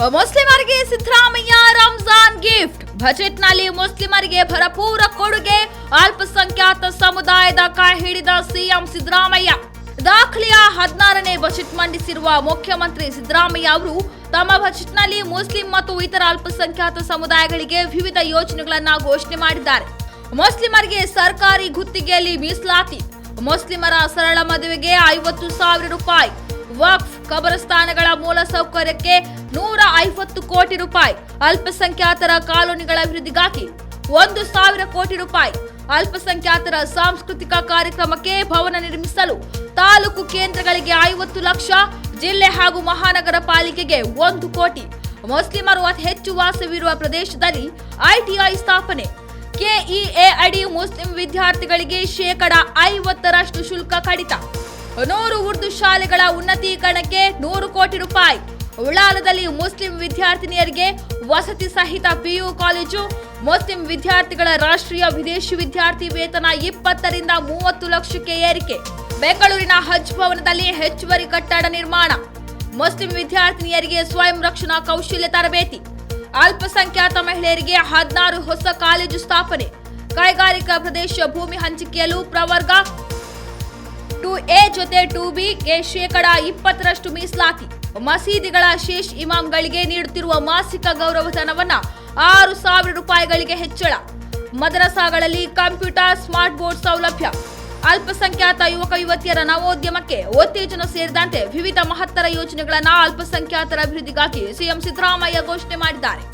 ಮುಸ್ಲಿಮರಿಗೆ ಸಿದ್ದರಾಮಯ್ಯ ರಂಜಾನ್ ಗಿಫ್ಟ್. ಬಜೆಟ್ನಲ್ಲಿ ಮುಸ್ಲಿಮರಿಗೆ ಭರಪೂರ ಕೊಡುಗೆ. ಅಲ್ಪಸಂಖ್ಯಾತ ಸಮುದಾಯದ ಕೈ ಹಿಡಿದ ಸಿಎಂ ಸಿದ್ದರಾಮಯ್ಯ. ದಾಖಲೆಯ ಹದಿನಾರನೇ ಬಜೆಟ್ ಮಂಡಿಸಿರುವ ಮುಖ್ಯಮಂತ್ರಿ ಸಿದ್ದರಾಮಯ್ಯ ಅವರು ತಮ್ಮ ಬಜೆಟ್ನಲ್ಲಿ ಮುಸ್ಲಿಂ ಮತ್ತು ಇತರ ಅಲ್ಪಸಂಖ್ಯಾತ ಸಮುದಾಯಗಳಿಗೆ ವಿವಿಧ ಯೋಜನೆಗಳನ್ನು ಘೋಷಣೆ ಮಾಡಿದ್ದಾರೆ. ಮುಸ್ಲಿಮರಿಗೆ ಸರ್ಕಾರಿ ಗುತ್ತಿಗೆಯಲ್ಲಿ ಮೀಸಲಾತಿ. ಮುಸ್ಲಿಮರ ಸರಳ ಮದುವೆಗೆ ಐವತ್ತು ಸಾವಿರ ರೂಪಾಯಿ. ವಕ್ಫ್ ಕಬರಸ್ಥಾನಗಳ ಮೂಲಸೌಕರ್ಯಕ್ಕೆ ನೂರ ಐವತ್ತು ಕೋಟಿ ರೂಪಾಯಿ ಅಲ್ಪಸಂಖ್ಯಾತರ ಕಾಲೋನಿಗಳ ಅಭಿವೃದ್ಧಿಗಾಗಿ ಒಂದು ಸಾವಿರ ಕೋಟಿ ರೂಪಾಯಿ ಅಲ್ಪಸಂಖ್ಯಾತರ ಸಾಂಸ್ಕೃತಿಕ ಕಾರ್ಯಕ್ರಮಕ್ಕೆ ಭವನ ನಿರ್ಮಿಸಲು ತಾಲೂಕು ಕೇಂದ್ರಗಳಿಗೆ ಐವತ್ತು ಲಕ್ಷ, ಜಿಲ್ಲೆ ಹಾಗೂ ಮಹಾನಗರ ಪಾಲಿಕೆಗೆ ಒಂದು ಕೋಟಿ. ಮುಸ್ಲಿಮರು ಅತಿ ಹೆಚ್ಚು ವಾಸವಿರುವ ಪ್ರದೇಶದಲ್ಲಿ ಐಟಿಐ ಸ್ಥಾಪನೆ. ಕೆಇಎ ಅಡಿ ಮುಸ್ಲಿಂ ವಿದ್ಯಾರ್ಥಿಗಳಿಗೆ ಶೇಕಡ ಐವತ್ತರಷ್ಟು ಶುಲ್ಕ ಕಡಿತ. ನೂರು ಉರ್ದು ಶಾಲೆಗಳ ಉನ್ನತೀಕರಣಕ್ಕೆ ನೂರು ಕೋಟಿ ರೂಪಾಯಿ. ಉಳ್ಳಾಲದಲ್ಲಿ ಮುಸ್ಲಿಂ ವಿದ್ಯಾರ್ಥಿನಿಯರಿಗೆ ವಸತಿ ಸಹಿತ ಪಿಯು ಕಾಲೇಜು, ಮುಸ್ಲಿಂ ವಿದ್ಯಾರ್ಥಿಗಳ ರಾಷ್ಟ್ರೀಯ ವಿದೇಶಿ ವಿದ್ಯಾರ್ಥಿ ವೇತನ ಇಪ್ಪತ್ತರಿಂದ ಮೂವತ್ತು ಲಕ್ಷಕ್ಕೆ ಏರಿಕೆ. ಬೆಂಗಳೂರಿನ ಹಜ್ ಭವನದಲ್ಲಿ ಹೆಚ್ಚುವರಿ ಕಟ್ಟಡ ನಿರ್ಮಾಣ. ಮುಸ್ಲಿಂ ವಿದ್ಯಾರ್ಥಿನಿಯರಿಗೆ ಸ್ವಯಂ ರಕ್ಷಣಾ ಕೌಶಲ್ಯ ತರಬೇತಿ. ಅಲ್ಪಸಂಖ್ಯಾತ ಮಹಿಳೆಯರಿಗೆ ಹದಿನಾರು ಹೊಸ ಕಾಲೇಜು ಸ್ಥಾಪನೆ. ಕೈಗಾರಿಕಾ ಪ್ರದೇಶ ಭೂಮಿ ಹಂಚಿಕೆಯಲು ಪ್ರವರ್ಗ. ಟು ಎ ಜೊತೆ ಟು ಬಿ ಗೆ ಶೇಕಡ ಇಪ್ಪತ್ತರಷ್ಟು ಮೀಸಲಾತಿ. ಮಸೀದಿಗಳ ಶೇಷ್ ಇಮಾಮ್ಗಳಿಗೆ ನೀಡುತ್ತಿರುವ ಮಾಸಿಕ ಗೌರವಧನವನ್ನ ಆರು ಸಾವಿರ ರೂಪಾಯಿಗಳಿಗೆ ಹೆಚ್ಚಳ. ಮದರಸಾಗಳಲ್ಲಿ ಕಂಪ್ಯೂಟರ್, ಸ್ಮಾರ್ಟ್ ಬೋರ್ಡ್ ಸೌಲಭ್ಯ. ಅಲ್ಪಸಂಖ್ಯಾತ ಯುವಕ ಯುವತಿಯರ ನವೋದ್ಯಮಕ್ಕೆ ಉತ್ತೇಜನ ಸೇರಿದಂತೆ ವಿವಿಧ ಮಹತ್ತರ ಯೋಜನೆಗಳನ್ನು ಅಲ್ಪಸಂಖ್ಯಾತರ ಅಭಿವೃದ್ಧಿಗಾಗಿ ಸಿಎಂ ಸಿದ್ದರಾಮಯ್ಯ ಘೋಷಣೆ ಮಾಡಿದ್ದಾರೆ.